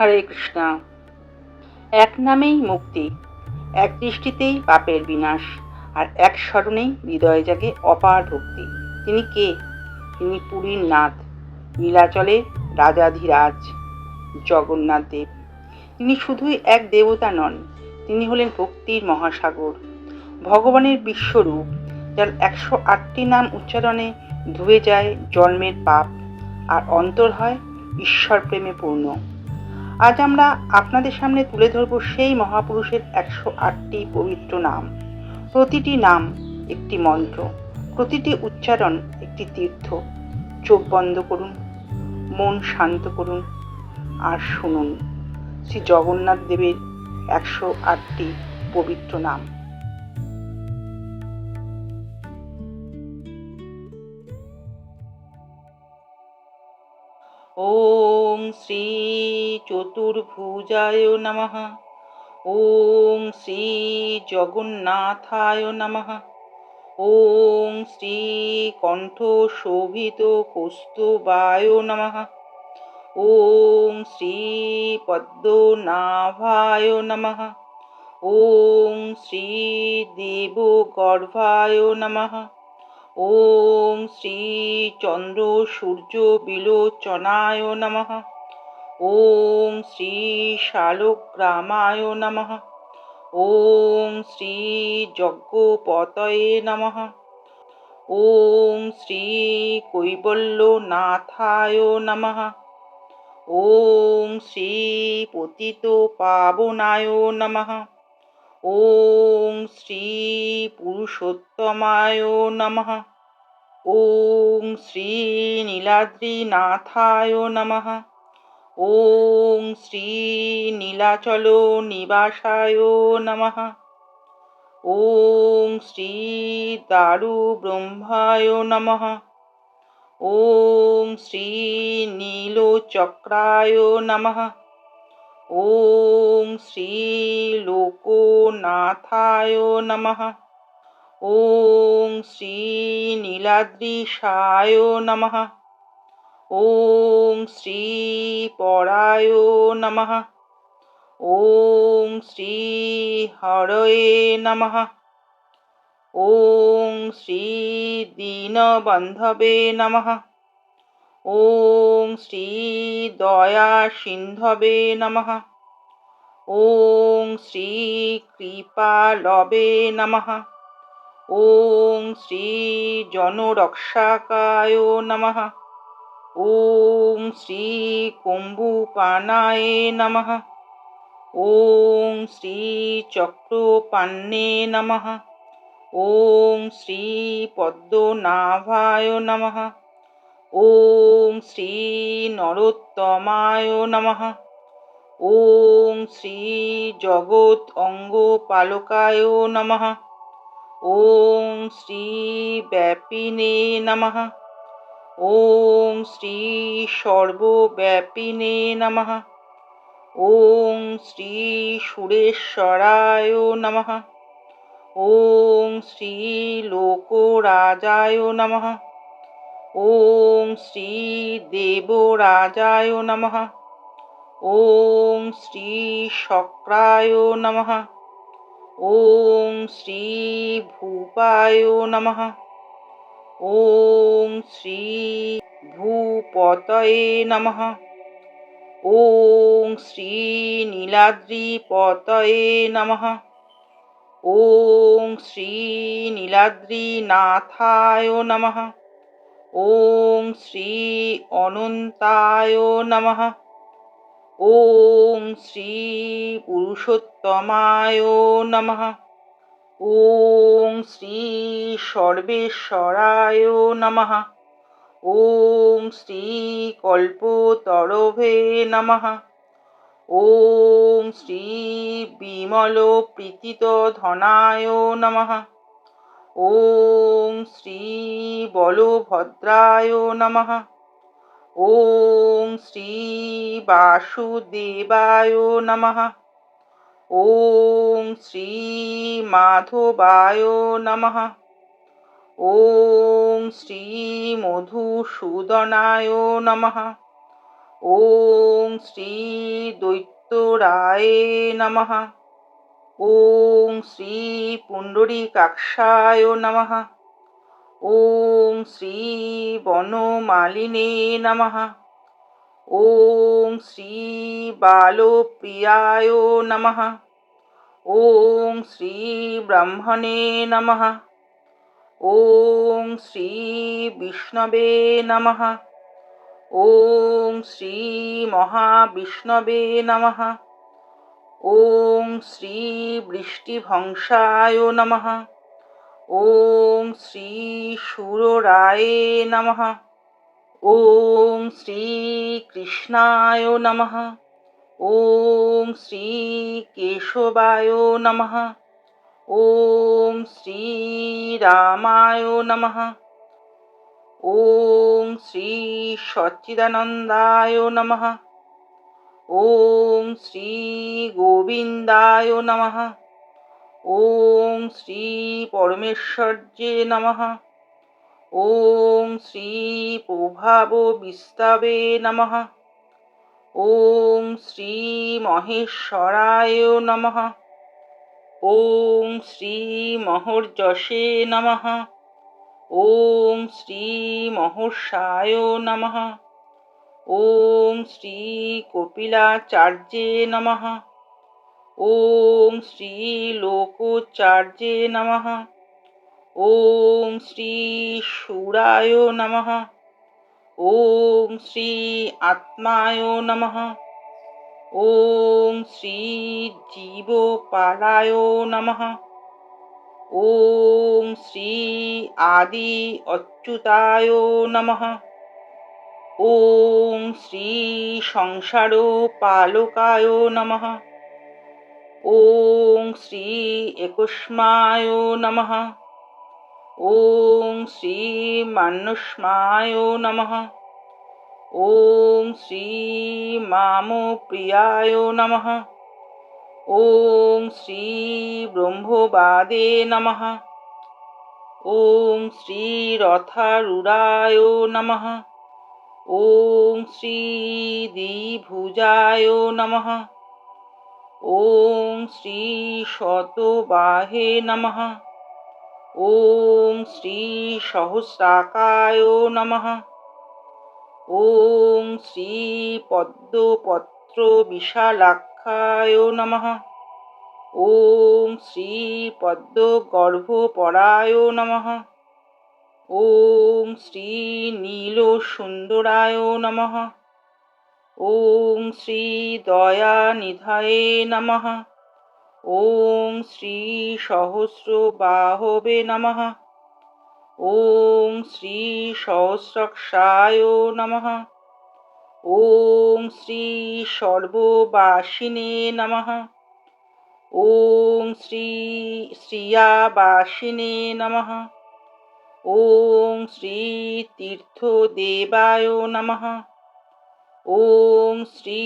হরে কৃষ্ণা। এক নামেই মুক্তি, এক দৃষ্টিতেই পাপের বিনাশ, আর এক স্মরণেই হৃদয়ে জাগে অপার ভক্তি। তিনি কে? তিনি পুরীর নাথ নীলাচলে রাজাধিরাজ, জগন্নাথ দেব। তিনি শুধুই এক দেবতা নন, তিনি হলেন ভক্তির মহাসাগর। ভগবানের বিশ্বরূপ, যার একশো আটটি নাম উচ্চারণে ধুয়ে যায় জন্মের পাপ, আর অন্তর হয় ঈশ্বর প্রেমে পূর্ণ। আজ আমরা আপনাদের সামনে তুলে ধরব সেই মহাপুরুষের একশো আটটি পবিত্র নাম। প্রতিটি নাম একটি মন্ত্র, প্রতিটি উচ্চারণ একটি তীর্থ। চোখ বন্ধ করুন, মন শান্ত করুন, আর শুনুন শ্রী জগন্নাথ দেবের একশো আটটি পবিত্র নাম। ॐ श्रीचतुर्भुजाय नमः ॐ श्रीजगन्नाथाय नमः ॐ श्रीकण्ठशोभितकौस्तुभाय नमः ॐ श्रीपद्मनाभाय नमः ॐ श्रीदेवगर्भाय नमः ওম শ্রী চন্দ্র সূর্য বিলোচনায় নম। ওম শ্রী শালগ্রামায় নম। ওম শ্রী যজ্ঞপতয়ে নম। ওম শ্রী কৈবল্যনাথায় নম। ওম শ্রী পতিত পাবনায় নমঃ। ওম শ্রী পুরুষোত্তমায় নমঃ। ওম শ্রী নীলাদ্রিনাথায় নমঃ। ওম শ্রী নীলাচল নিবাসায় নম। ওম শ্রী দারু ব্রহ্মায় ওম শ্রী নীলচক্রায় ॐ श्रीलोकोनाथाय नमः ॐ श्रीनीलाद्रिशाय नमः ॐ श्रीपराय नमः ॐ श्रीहरये नमः ॐ श्रीदीनबन्धवे नमः ওম শ্রী দয়া সিন্ধবে নমঃ। ওম শ্রী কৃপা লবে নমঃ। ওম শ্রী জনরক্ষাকায় নমঃ। ওম শ্রী কম্বুপানায় নমঃ। ওম শ্রী চক্রপান্নে নমঃ। ওম শ্রী পদ্মনাভায় নমঃ। ওম শ্রী নরোত্তমায় নমঃ। ওম শ্রী জগৎ অঙ্গ পালকায় নমঃ। ওম শ্রী ব্যাপিনে নমঃ। ওম শ্রী সর্বব্যাপিনে নমঃ। ওম শ্রী সুরেশ্বরায় নমঃ। ওম শ্রী লোকরাজায় নমঃ। ওম শ্রী দেবরাজায় নম। ওম শ্রী শক্রায় নম। ওম শ্রী ভূপায় নম। ওম শ্রী ভূপতয়ে নম। ওম শ্রী নীলাদ্রিপতয়ে নম। ওম শ্রী নীলাদ্রিনাথায় নমঃ। ওম শ্রী অনন্তায় নম ওম শ্রী পুরুষোত্তমায় নম ওম শ্রী সর্বেশ্বরায় নম ওম শ্রী কল্পতরভে নম ওম শ্রী বিমল প্রীতিত ধনায় নমঃ ওম শ্রী বলভদ্রায় নমঃ। ওম শ্রী বাসুদেবায় নমঃ। ওম শ্রী মাধবায় নমঃ। ওম শ্রী মধুসূদনায় নমঃ। ওম শ্রী দৈত্যরায় নমঃ। ওং শ্রী পুণ্ডরী কাকসায় নম। ওং শ্রী বনমালিনে নম। ওং শ্রী বালপ্রিয়ায় নম। ওং শ্রী ব্রহ্মণে নম। ওং শ্রী বিষ্ণবে নম। ওং শ্রী মহাবিষ্ণবে নমঃ। ॐ श्रीवृष्टिभंसाय नमः ॐ श्रीशूरोराय नमः ॐ श्रीकृष्णाय नमः ॐ श्रीकेशवाय नमः ॐ श्रीरामाय नमः ॐ श्रीसच्चिदानन्दाय नमः ॐ श्रीगोविन्दाय नमः ॐ श्रीपरमेश्वर्ये नमः ॐ श्रीप्रभावविस्तवे नमः ॐ श्रीमहेश्वराय नमः ॐ श्रीमहोर्जसे नमः ॐ श्रीमहोर्षाय नमः ওম শ্রী কপিলাচার্যে নমঃ। ওম শ্রী লোকচার্যে নমঃ। ওম শ্রী সুরায় নমঃ। ওম শ্রী আত্মায় নমঃ। ওম শ্রী জীবপালায় নমঃ। ওম শ্রী আদি অচ্যুতায় নমঃ। ওম শ্রী সংসার পালকায় নম। ওম শ্রী একুষ্মায় নম। ওম শ্রী মানুষ্মায় নম। ওম শ্রী মামো প্রিয়ায় নম। ওম শ্রী ব্রহ্মবাদে নম। ওম শ্রী রথারুড়ায় নমঃ। ॐ श्रीदिभुजाय नमः ॐ श्रीशतबाहे नमः ॐ श्रीसहस्राकाय नमः ॐ श्रीपद्मपत्रविशालाक्षाय नमः ॐ श्रीपद्मगर्भपराय नमः ওম শ্রী নীল সুন্দরায় নম। ওম শ্রী দয়া নিধায় নম। ওম শ্রী সহস্র বাহবে নম। ওম শ্রী সহস্রক্ষায় নম। ওম শ্রী সর্ববাসিনে নম। ওম শ্রী শ্রিয়াবাসিনে নমঃ। ওং শ্রী তীর্থদেবায় নমঃ ওং শ্রী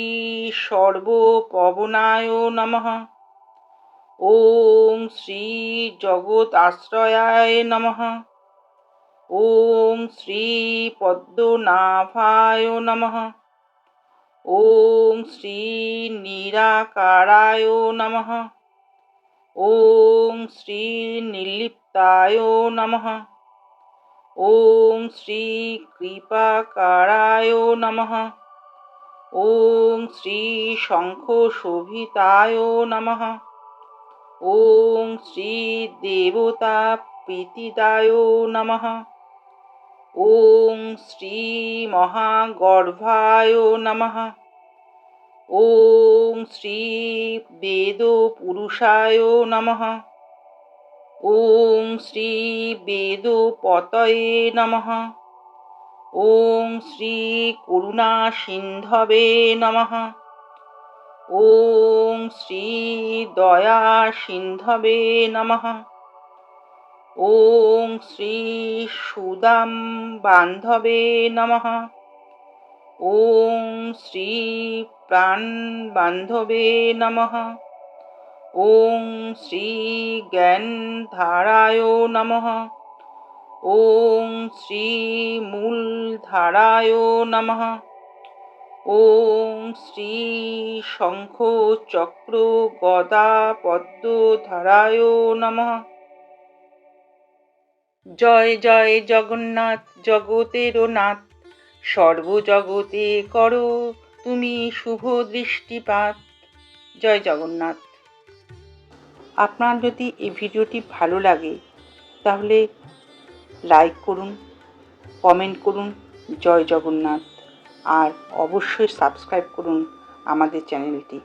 সর্বপবনায় নমঃ ওং শ্রী জগৎ আশ্রয়ায় নমঃ ওং শ্রী পদ্মনাভায় নমঃ ওং শ্রী নিরাকারায় নমঃ ওং শ্রী নির্লিপ্তায় নমঃ ॐ श्रीकृपाकाराय नमः ॐ श्रीशङ्खशोभिताय नमः ॐ श्रीदेवताप्रीतिदाय नमः ॐ श्रीमहागर्भाय नमः ॐ श्रीवेदपुरुषाय नमः ॐ श्रीवेदोपतये नमः ॐ श्रीकरुणासिन्धवे नमः ॐ श्रीदयासिन्धवे नमः ॐ श्रीसुदां बान्धवे नमः ॐ श्रीप्राणबान्धवे नमः ॐ শ্রী জ্ঞানধারায় নমঃ ॐ শ্রী মূলধারায় নমঃ ওম শ্রী শঙ্খ চক্র গদা পদ্ম ধারায় নমঃ জয় জয় জগন্নাথ জগতের নাথ সর্বজগতে করো তুমি শুভ দৃষ্টিপাত। জয় জগন্নাথ। আপনার যদি এই ভিডিওটি ভালো লাগে, তাহলে লাইক করুন কমেন্ট করুন, জয় জগন্নাথ। আর অবশ্যই সাবস্ক্রাইব করুন আমাদের চ্যানেলটি